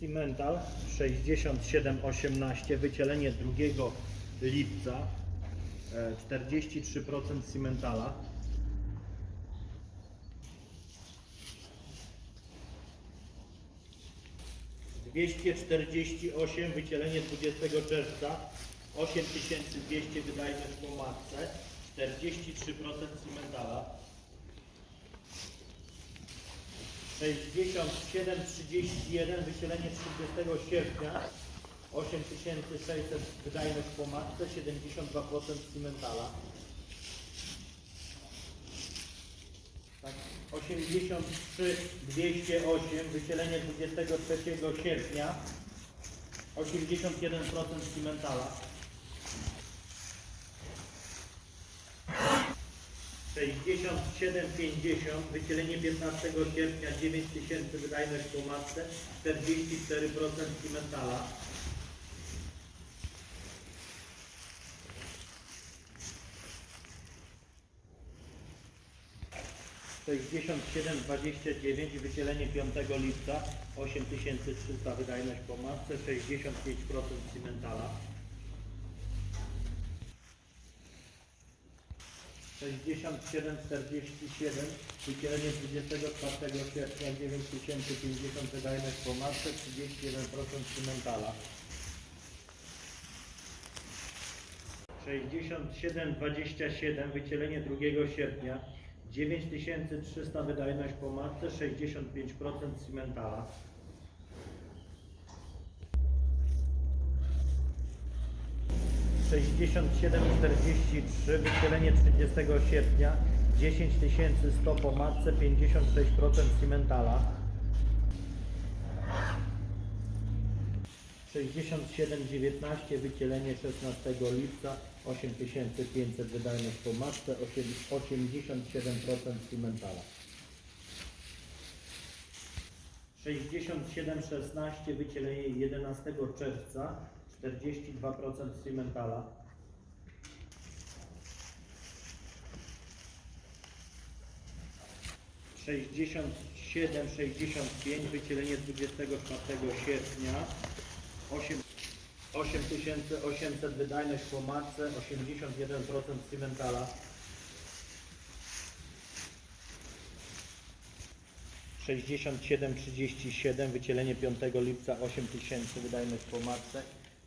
Cimental 6718, wycielenie 2 lipca, e, 43% Cimentala. Dwieście czterdzieści osiem, wycielenie 20 czerwca, 8200 wydajność po matce, 43% Cimentala. 6731 wysielenie 30 sierpnia 8600 wydajność po matce 72% cimentala tak, 83 208 wysielenie 23 sierpnia 81% cimentala 67,50, wycielenie 15 sierpnia 9000, wydajność po matce, 44% cimentala. Sześćdziesiąt siedem dwadzieścia dziewięć, wycielenie 5 lipca, 8300 wydajność po matce, 65% cimentala. 6747, wycielenie 24 sierpnia 9050 wydajność po matce, 31% cimentala. 6727, wycielenie 2 sierpnia 9300 wydajność po matce, 65% cimentala. 6743 wycielenie 30 sierpnia 10100 po matce 56% cimentala 6719 wycielenie 16 lipca 8500 wydajność po matce 87% cimentala 6716 wycielenie 11 czerwca 42% cimentala. Sześćdziesiąt siedem, sześćdziesiąt pięć, wycielenie 24 sierpnia, 8 8800 wydajność po matce, 81% cimentala. 6737 wycielenie 5 lipca 8000 wydajność po matce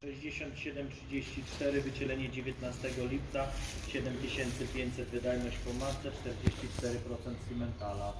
34 wycielenie 19 lipca 7500 wydajność po matce 44% cimentala